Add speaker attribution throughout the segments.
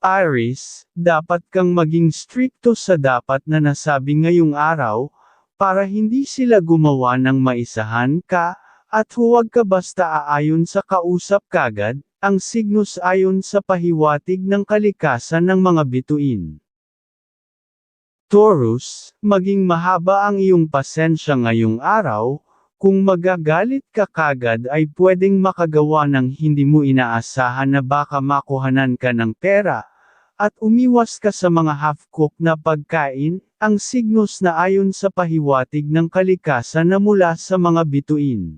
Speaker 1: Iris, dapat kang maging strikto sa dapat na nasabi ngayong araw, para hindi sila gumawa ng maisahan ka, at huwag ka basta aayon sa kausap kagad, ang signos ayon sa pahiwatig ng kalikasan ng mga bituin. Taurus, maging mahaba ang iyong pasensya ngayong araw, kung magagalit ka kagad ay pwedeng makagawa ng hindi mo inaasahan na baka makuhanan ka ng pera, at umiwas ka sa mga half-cook na pagkain, ang signos na ayon sa pahiwatig ng kalikasan na mula sa mga bituin.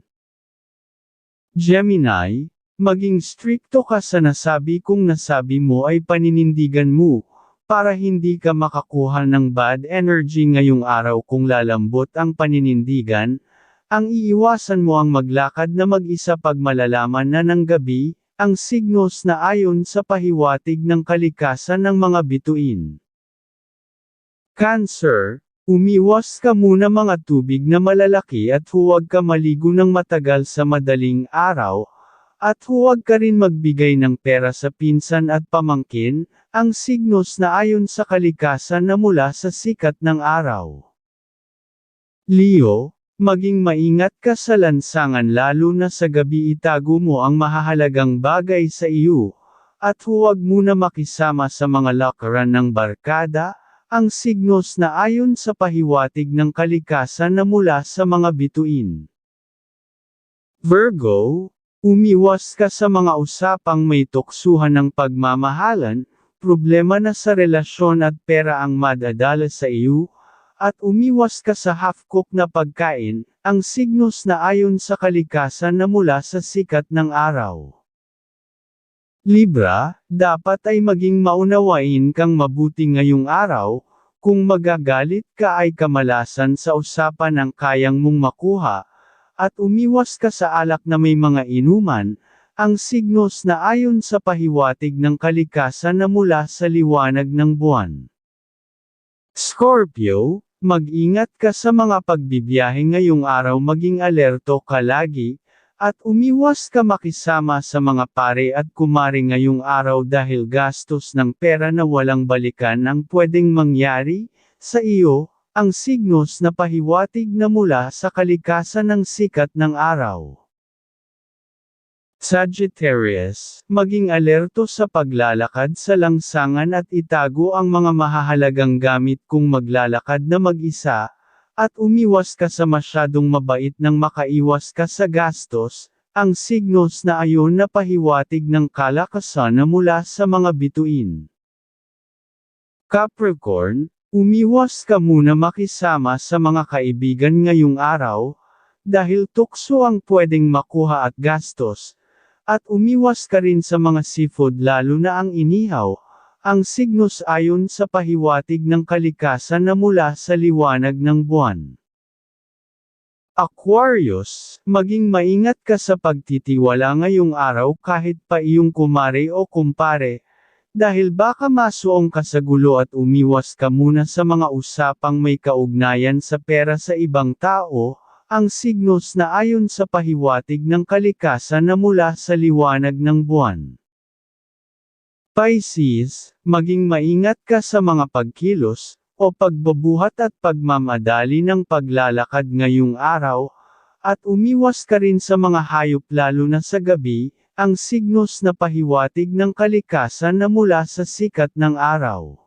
Speaker 1: Gemini, maging strikto ka sa nasabi kung nasabi mo ay paninindigan mo, para hindi ka makakuha ng bad energy ngayong araw kung lalambot ang paninindigan, ang iiwasan mo ang maglakad na mag-isa pag malalaman na ng gabi, ang signos na ayon sa pahiwatig ng kalikasan ng mga bituin. Cancer, umiwas ka muna mga tubig na malalaki at huwag ka maligo ng matagal sa madaling araw, at huwag ka rin magbigay ng pera sa pinsan at pamangkin, ang signos na ayon sa kalikasan na mula sa sikat ng araw. Leo, Maging maingat ka sa lansangan lalo na sa gabi itago mo ang mahahalagang bagay sa iyo, at huwag muna makisama sa mga lakaran ng barkada, ang signos na ayon sa pahiwatig ng kalikasan na mula sa mga bituin. Virgo, umiwas ka sa mga usapang may tuksuhan ng pagmamahalan, problema na sa relasyon at pera ang madadala sa iyo, at umiwas ka sa half-cook na pagkain, ang signos na ayon sa kalikasan na mula sa sikat ng araw. Libra, dapat ay maging maunawain kang mabuti ngayong araw, kung magagalit ka ay kamalasan sa usapan ang kayang mong makuha, at umiwas ka sa alak na may mga inuman, ang signos na ayon sa pahiwatig ng kalikasan na mula sa liwanag ng buwan. Scorpio, Mag-ingat ka sa mga pagbibiyahe ngayong araw maging alerto ka lagi, at umiwas ka makisama sa mga pare at kumari ngayong araw dahil gastos ng pera na walang balikan ang pwedeng mangyari, sa iyo, ang signos na pahiwatig na mula sa kalikasan ng sikat ng araw. Sagittarius, maging alerto sa paglalakad sa langsangan at itago ang mga mahahalagang gamit kung maglalakad na mag-isa, at umiwas ka sa masyadong mabait nang makaiwas ka sa gastos, ang signos na ayon na pahiwatig ng kalakasan na mula sa mga bituin. Capricorn, umiwas ka muna makisama sa mga kaibigan ngayong araw, dahil tukso ang pwedeng makuha at gastos, at umiwas ka rin sa mga seafood lalo na ang inihaw, ang signos ayon sa pahiwatig ng kalikasan na mula sa liwanag ng buwan. Aquarius, maging maingat ka sa pagtitiwala ngayong araw kahit pa iyong kumare o kumpare, dahil baka masuong ka sa gulo at umiwas ka muna sa mga usapang may kaugnayan sa pera sa ibang tao, ang signos na ayon sa pahiwatig ng kalikasan na mula sa liwanag ng buwan. Pisces, maging maingat ka sa mga pagkilos, o pagbabuhat at pagmamadali ng paglalakad ngayong araw, at umiwas ka rin sa mga hayop lalo na sa gabi, ang signos na pahiwatig ng kalikasan na mula sa sikat ng araw.